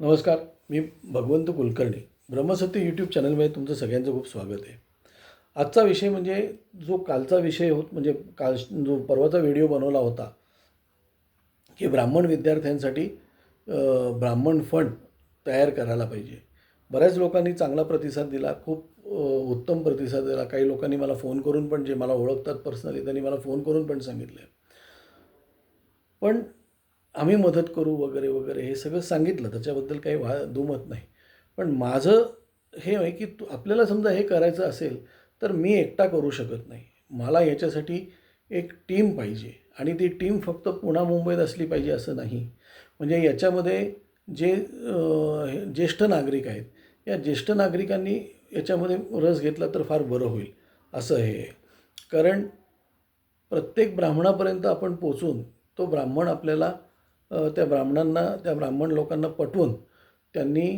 नमस्कार मी भगवंत कुलकर्णी. ब्रह्मसत्य यूट्यूब चॅनलमध्ये तुमचं सगळ्यांचं खूप स्वागत आहे. आजचा विषय म्हणजे जो कालचा विषय होत म्हणजे काल जो परवाचा व्हिडिओ बनवला होता की ब्राह्मण विद्यार्थ्यांसाठी ब्राह्मण फंड तयार करायला पाहिजे. बऱ्याच लोकांनी चांगला प्रतिसाद दिला खूप उत्तम प्रतिसाद दिला. काही लोकांनी मला फोन करून पण जे मला ओळखतात पर्सनली त्यांनी मला फोन करून पण सांगितलं. पण आम्ही मदत करू वगैरे वगैरे हे सगळं सांगितलं. त्याच्याबद्दल काही वा दुमत नाही. पण माझं हे आहे की तू आपल्याला समजा हे करायचं असेल तर मी एकटा करू शकत नाही. मला याच्यासाठी एक टीम पाहिजे. आणि ती टीम फक्त पुणा मुंबईत असली पाहिजे असं नाही. म्हणजे याच्यामध्ये जे ज्येष्ठ नागरिक आहेत या ज्येष्ठ नागरिकांनी याच्यामध्ये रस घेतला तर फार बरं होईल. असं हे आहे. कारण प्रत्येक ब्राह्मणापर्यंत आपण पोचून तो ब्राह्मण आपल्याला त्या ब्राह्मणांना त्या ब्राह्मण लोकांना पटवून त्यांनी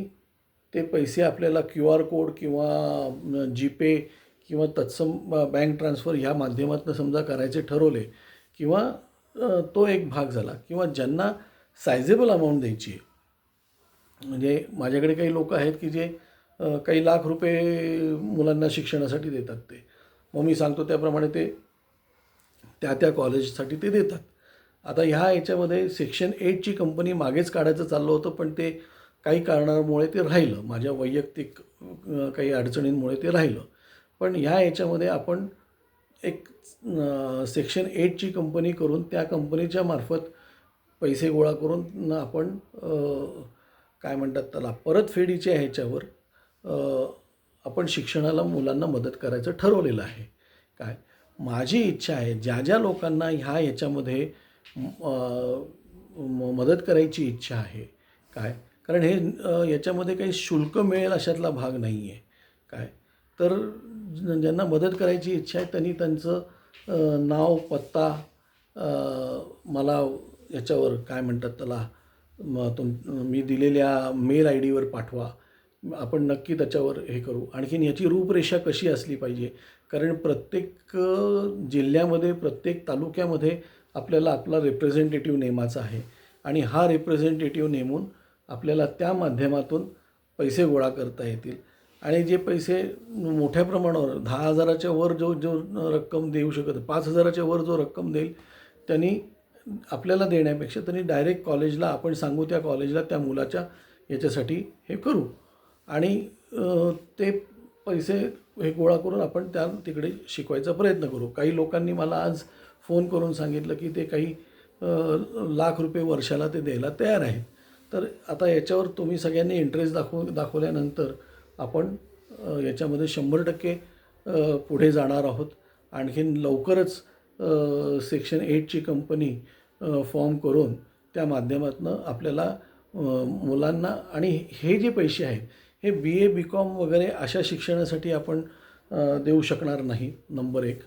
ते पैसे आपल्याला क्यू आर कोड किंवा जीपे किंवा तत्सम बँक ट्रान्सफर ह्या माध्यमातून समजा करायचे ठरवले किंवा तो एक भाग झाला किंवा ज्यांना सायझेबल अमाऊंट द्यायची आहे. म्हणजे माझ्याकडे काही लोक आहेत की जे काही लाख रुपये मुलांना शिक्षणासाठी देतात ते. मग मी सांगतो त्याप्रमाणे ते त्या त्या कॉलेजसाठी ते देतात. आता ह्या याच्यामध्ये सेक्शन एटची कंपनी मागेच काढायचं चाललं होतं पण ते काही कारणामुळे ते राहिलं. माझ्या वैयक्तिक काही अडचणींमुळे ते राहिलं. पण ह्या याच्यामध्ये आपण एक सेक्शन एटची कंपनी करून त्या कंपनीच्या मार्फत पैसे गोळा करून आपण काय म्हणतात त्याला परतफेडीच्या ह्याच्यावर आपण शिक्षणाला मुलांना मदत करायचं ठरवलेलं आहे. काय? माझी इच्छा आहे ज्या ज्या लोकांना ह्या याच्यामध्ये मदत करायची इच्छा आहे. काय? कारण हे याच्यामध्ये काही शुल्क मिळेल अशातला भाग नाही आहे काय? तर ज्यांना मदत करायची इच्छा आहे त्यांनी त्यांचं नाव पत्ता मला याच्यावर काय म्हणतात त्याला मग तुम मी दिलेल्या मेल आय डीवर पाठवा. आपण नक्की त्याच्यावर हे करू. आणखीन याची रूपरेषा कशी असली पाहिजे? कारण प्रत्येक जिल्ह्यामध्ये प्रत्येक तालुक्यामध्ये आपल्याला आपला रिप्रेझेंटेटिव्ह नेमाचा आहे. आणि हा रिप्रेझेंटेटिव्ह नेमून आपल्याला त्या माध्यमातून पैसे गोळा करता येतील. आणि जे पैसे मोठ्या प्रमाणावर दहा हजाराच्या वर जो जो रक्कम देऊ शकत पाच हजाराच्या वर जो रक्कम देईल त्यांनी आपल्याला देण्यापेक्षा त्यांनी डायरेक्ट कॉलेजला आपण सांगू त्या कॉलेजला त्या मुलाच्या याच्यासाठी हे करू. आणि ते पैसे हे गोळा करून आपण त्या तिकडे शिकवायचा प्रयत्न करू. काही लोकांनी मला आज फोन करून सांगितलं की ते काही लाख रुपये वर्षाला ते द्यायला तयार आहेत. तर आता याच्यावर तुम्ही सगळ्यांनी इंटरेस्ट दाखव दाखवल्यानंतर आपण याच्यामध्ये शंभर टक्के पुढे जाणार आहोत. आणखीन लवकरच सेक्शन एटची कंपनी फॉर्म करून त्या माध्यमातून आपल्याला मुलांना आणि हे जे पैसे आहेत हे बी ए बी कॉम वगैरे अशा शिक्षणासाठी आपण देऊ शकणार नाही. नंबर एक.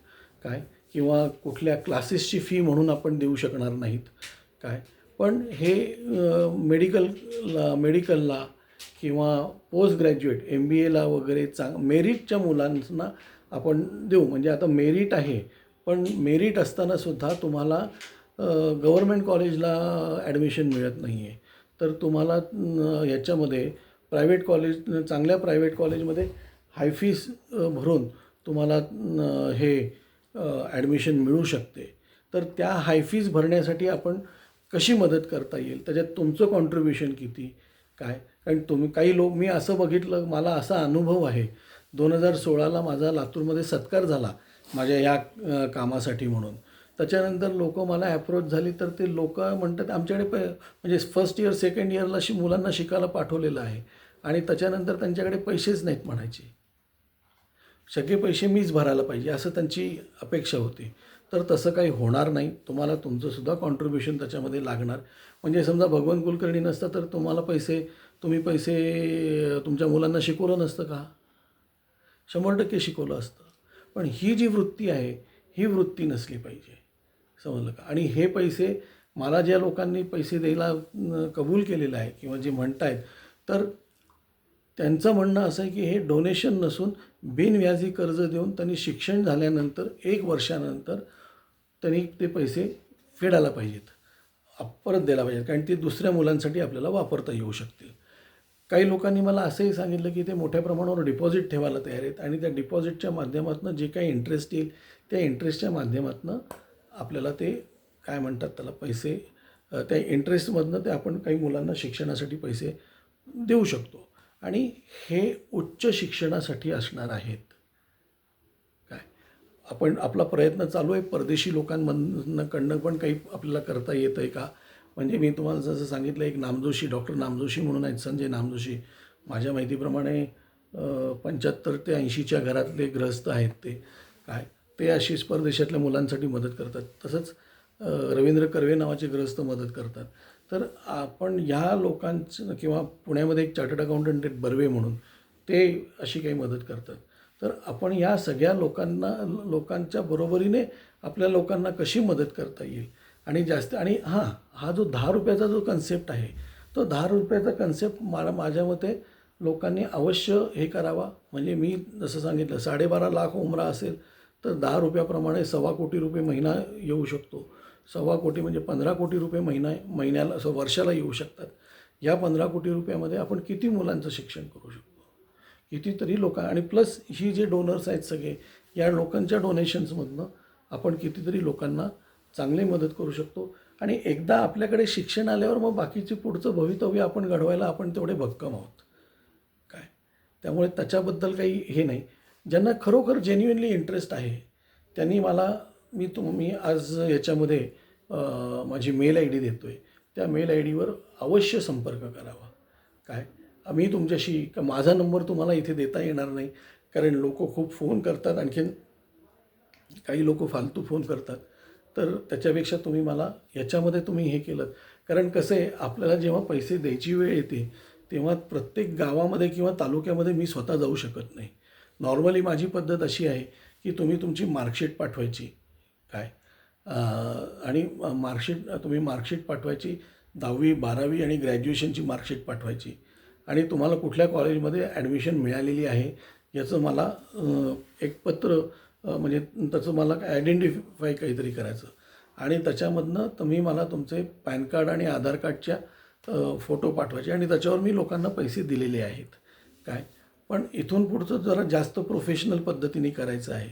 काय? किंवा कुठल्या क्लासेसची फी म्हणून आपण देऊ शकणार नाहीत. काय? पण हे मेडिकलला मेडिकलला किंवा पोस्ट ग्रॅज्युएट एम बी एला वगैरे चांग मेरिटच्या मुलांना आपण देऊ. म्हणजे आता मेरिट आहे पण मेरिट असतानासुद्धा तुम्हाला गव्हर्मेंट कॉलेजला ॲडमिशन मिळत नाही आहे तर तुम्हाला ह्याच्यामध्ये याच्यामध्ये प्रायव्हेट कॉलेज चांगल्या प्रायव्हेट कॉलेजमध्ये हाय फीस भरून तुम्हाला हे ॲडमिशन मिळू शकते. तर त्या हाय फीज भरण्यासाठी आपण कशी मदत करता येईल? त्याच्यात तुमचं कॉन्ट्रीब्युशन किती? काय? कारण तुम्ही काही लोक मी असं बघितलं मला असा अनुभव आहे. दोन हजार सोळाला माझा लातूरमध्ये सत्कार झाला माझ्या या कामासाठी म्हणून. त्याच्यानंतर लोक मला ॲप्रोच झाली तर ते लोक म्हणतात आमच्याकडे प म्हणजे फर्स्ट इयर सेकंड इयरला शि मुलांना शिकायला पाठवलेलं आहे. आणि त्याच्यानंतर त्यांच्याकडे पैसेच नाहीत म्हणायचे. सगळे पैसे मीच भरायला पाहिजे असं त्यांची अपेक्षा होती. तर तसं काही होणार नाही. तुम्हाला तुमचंसुद्धा कॉन्ट्रीब्युशन त्याच्यामध्ये लागणार. म्हणजे समजा भगवान कुलकर्णी नसतं तर तुम्हाला पैसे तुम्ही पैसे तुमच्या मुलांना शिकवलं नसतं का? शंभर टक्के शिकवलं असतं. पण ही जी वृत्ती आहे ही वृत्ती नसली पाहिजे. समजलं का? आणि हे पैसे मला ज्या लोकांनी पैसे द्यायला कबूल केलेलं आहे किंवा जे म्हणतायत तर त्यांचं म्हणणं असं आहे की हे डोनेशन नसून बिनव्याजी कर्ज देऊन त्यांनी शिक्षण झाल्यानंतर एक वर्षानंतर त्यांनी ते पैसे फेडायला पाहिजेत परत द्यायला पाहिजेत कारण ते दुसऱ्या मुलांसाठी आपल्याला वापरता येऊ शकतील. काही लोकांनी मला असंही सांगितलं की ते मोठ्या प्रमाणावर डिपॉझिट ठेवायला तयार आहेत आणि त्या डिपॉझिटच्या माध्यमातून जे काही इंटरेस्ट येईल त्या इंटरेस्टच्या माध्यमातून आपल्याला ते काय म्हणतात त्याला पैसे त्या इंटरेस्टमधनं ते आपण काही मुलांना शिक्षणासाठी पैसे देऊ शकतो. आणि हे उच्च शिक्षणासाठी असणार आहेत. काय? आपण आपला प्रयत्न चालू आहे. परदेशी लोकांमधनं पण काही आपल्याला करता येतं आहे का? म्हणजे मी तुम्हाला जसं सांगितलं एक नामजोशी डॉक्टर नामजोशी म्हणून आहेत संजय नामजोशी. माझ्या माहितीप्रमाणे पंच्याहत्तर ते ऐंशीच्या घरातले ग्रस्त आहेत ते. काय? ते अशीच परदेशातल्या मुलांसाठी मदत करतात. तसंच रवींद्र कर्वे नावाचे ग्रस्त मदत करतात. तर आपण ह्या लोकांचं किंवा पुण्यामध्ये एक चार्टर्ड अकाउंटंट आहेत बर्वे म्हणून ते अशी काही मदत करतात. तर आपण या सगळ्या लोकांना लोकांच्या बरोबरीने आपल्या लोकांना कशी मदत करता येईल? आणि जास्त आणि हां हा जो दहा रुपयाचा जो कन्सेप्ट आहे तो दहा रुपयाचा कन्सेप्ट मला माझ्या मते लोकांनी अवश्य हे करावा. म्हणजे मी जसं सांगितलं साडेबारा लाख उमरा असेल तर दहा रुपयाप्रमाणे सव्वा कोटी रुपये महिना येऊ शकतो. सव्वा कोटी म्हणजे पंधरा कोटी रुपये महिना महिन्याला असं वर्षाला येऊ शकतात. या पंधरा कोटी रुपयामध्ये आपण किती मुलांचं शिक्षण करू शकतो? कितीतरी लोक आणि प्लस ही जे डोनर्स आहेत सगळे या लोकांच्या डोनेशन्समधनं आपण कितीतरी लोकांना चांगली मदत करू शकतो. आणि एकदा आपल्याकडे शिक्षण आल्यावर मग बाकीचे पुढचं भवितव्य आपण घडवायला आपण तेवढे भक्कम आहोत. काय? त्यामुळे त्याच्याबद्दल काही हे नाही. ज्यांना खरोखर जेन्युइनली इंटरेस्ट आहे त्यांनी मला मी तुम्ही आज याच्यामध्ये माझी मेल आय डी देतो आहे त्या मेल आय डीवर अवश्य संपर्क करावा. काय? मी तुमच्याशी का माझा नंबर तुम्हाला इथे देता येणार नाही. कारण लोक खूप फोन करतात आणखीन काही लोक फालतू फोन करतात. तर त्याच्यापेक्षा तुम्ही मला याच्यामध्ये तुम्ही हे केलं. कारण कसं आहे आपल्याला जेव्हा पैसे द्यायची वेळ येते तेव्हा प्रत्येक गावामध्ये किंवा तालुक्यामध्ये मी स्वतः जाऊ शकत नाही. नॉर्मली माझी पद्धत अशी आहे की तुम्ही तुमची मार्कशीट पाठवायची. काय? आणि मार्कशीट तुम्ही मार्कशीट पाठवायची दहावी बारावी आणि ग्रॅज्युएशनची मार्कशीट पाठवायची. आणि तुम्हाला कुठल्या कॉलेजमध्ये ॲडमिशन मिळालेली आहे याचं मला एक पत्र म्हणजे त्याचं मला आयडेंटिफाय काहीतरी करायचं. आणि त्याच्यामधनं तुम्ही मला तुमचे पॅन कार्ड आणि आधार कार्डच्या फोटो पाठवायचे आणि त्याच्यावर मी लोकांना पैसे दिलेले आहेत. काय? पण इथून पुढचं जरा जास्त प्रोफेशनल पद्धतीने करायचं आहे.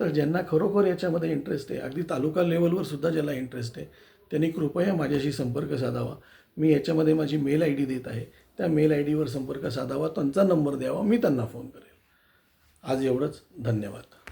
तर ज्यांना खरोखर याच्यामध्ये इंटरेस्ट आहे अगदी तालुका लेवलवर सुद्धा ज्याला इंटरेस्ट आहे त्यांनी कृपया माझ्याशी संपर्क साधावा. मी याच्यामध्ये माझी मेल आय डी देत आहे. त्या मेल आय डीवर संपर्क साधावा. त्यांचा नंबर द्यावा. मी त्यांना फोन करेल. आज एवढंच. धन्यवाद.